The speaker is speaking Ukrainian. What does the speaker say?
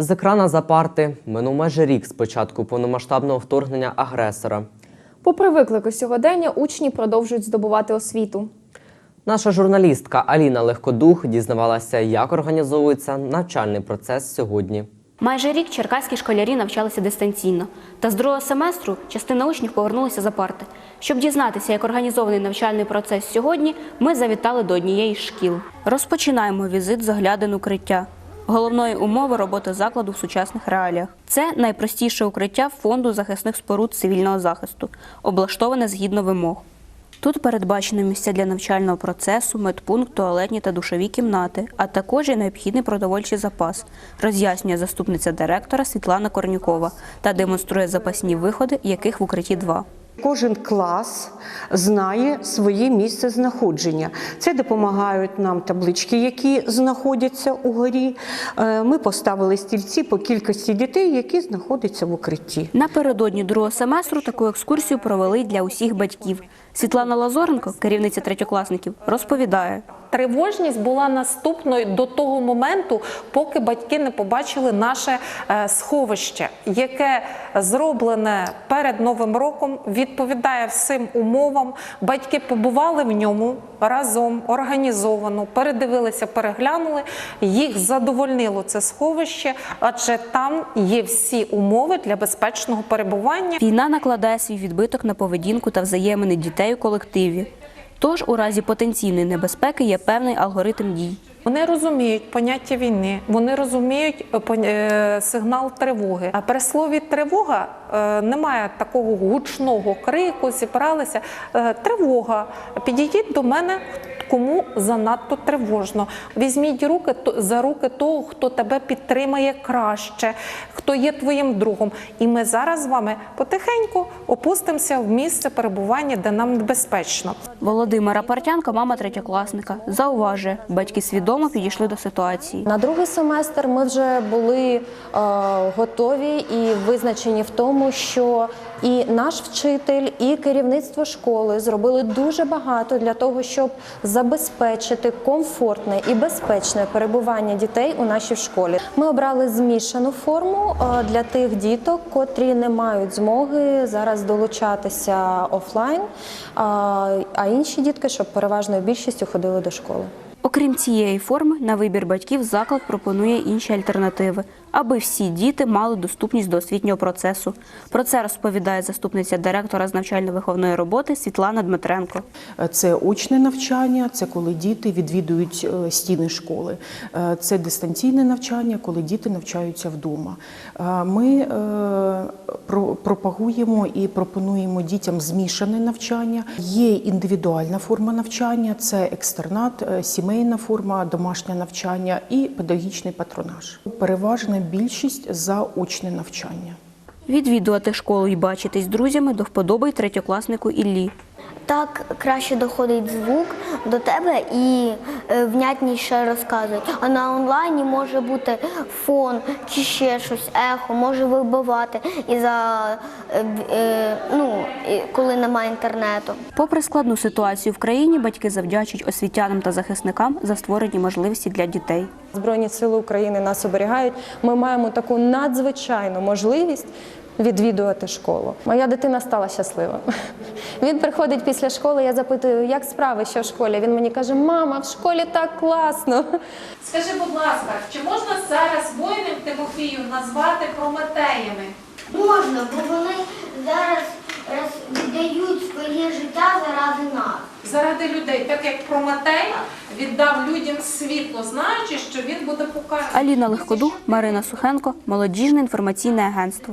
З екрана за парти минув майже рік з початку повномасштабного вторгнення агресора. Попри виклики сьогодення, учні продовжують здобувати освіту. Наша журналістка Аліна Легкодух дізнавалася, як організовується навчальний процес сьогодні. Майже рік черкаські школярі навчалися дистанційно. Та з другого семестру частина учнів повернулася за парти. Щоб дізнатися, як організований навчальний процес сьогодні, ми завітали до однієї з шкіл. Розпочинаємо візит з оглядин укриття. Головної умови роботи закладу в сучасних реаліях. Це найпростіше укриття фонду захисних споруд цивільного захисту, облаштоване згідно вимог. Тут передбачено місця для навчального процесу, медпункт, туалетні та душові кімнати, а також і необхідний продовольчий запас, роз'яснює заступниця директора Світлана Корнюкова та демонструє запасні виходи, яких в укритті два. Кожен клас знає своє місце знаходження. Це допомагають нам таблички, які знаходяться угорі. горі. Ми поставили стільці по кількості дітей, які знаходяться в укритті. Напередодні другого семестру таку екскурсію провели для усіх батьків. Світлана Лазоренко, керівниця третьокласників, розповідає. Тривожність була наступною до того моменту, поки батьки не побачили наше е, сховище, яке зроблене перед новим роком, відповідає всім умовам. Батьки побували в ньому разом організовано, передивилися, переглянули. Їх задовольнило це сховище, адже там є всі умови для безпечного перебування. Війна накладає свій відбиток на поведінку та взаємини дітей у колективі. Тож у разі потенційної небезпеки є певний алгоритм дій. Вони розуміють поняття війни, вони розуміють е, е, сигнал тривоги. А при слові тривога е, немає такого гучного крику, зібралися. Тривога. Підійдіть до мене. Кому занадто тривожно, візьміть руки то- за руки того, хто тебе підтримає краще, хто є твоїм другом. І ми зараз з вами потихеньку опустимося в місце перебування, де нам безпечно. Володимира Партянка, мама третьокласника, зауважує, батьки свідомо підійшли до ситуації. На другий семестр ми вже були е, готові і визначені в тому, що і наш вчитель, і керівництво школи зробили дуже багато для того, щоб забезпечити комфортне і безпечне перебування дітей у нашій школі. Ми обрали змішану форму е, для тих діток, котрі не мають змоги зараз долучатися офлайн, а, а інші дітки, щоб переважною більшістю ходили до школи. Окрім цієї форми, на вибір батьків заклад пропонує інші альтернативи, аби всі діти мали доступність до освітнього процесу. Про це розповідає заступниця директора з навчально-виховної роботи Світлана Дмитренко. Це очне навчання, це коли діти відвідують е, стіни школи. Е, Це дистанційне навчання, коли діти навчаються вдома. Е, Ми пропагуємо і пропонуємо дітям змішане навчання. Є індивідуальна форма навчання, це екстернат, сімейна форма, домашнє навчання і педагогічний патронаж. Переважна більшість за очне навчання. Відвідувати школу і бачитись з друзями до вподоби й третьокласнику Іллі. Так краще доходить звук до тебе і е, внятніше розказують. А на онлайні може бути фон чи ще щось, ехо, може вибивати і за е, е, ну, коли немає інтернету. Попри складну ситуацію в країні, батьки завдячують освітянам та захисникам за створені можливості для дітей. Збройні сили України нас оберігають. Ми маємо таку надзвичайну можливість відвідувати школу. Моя дитина стала щаслива. Він приходить після школи. Я запитую, як справи, що в школі. Він мені каже: Мама, в школі так класно. Скажи, будь ласка, чи можна зараз воїнів Тимофію назвати прометеями? Можна, бо вони зараз віддають своє життя заради нас. Заради людей, так як Прометей віддав людям світло, знаючи, що він буде покараний. Аліна Легкодух, Марина Сухенко, молодіжне інформаційне агентство.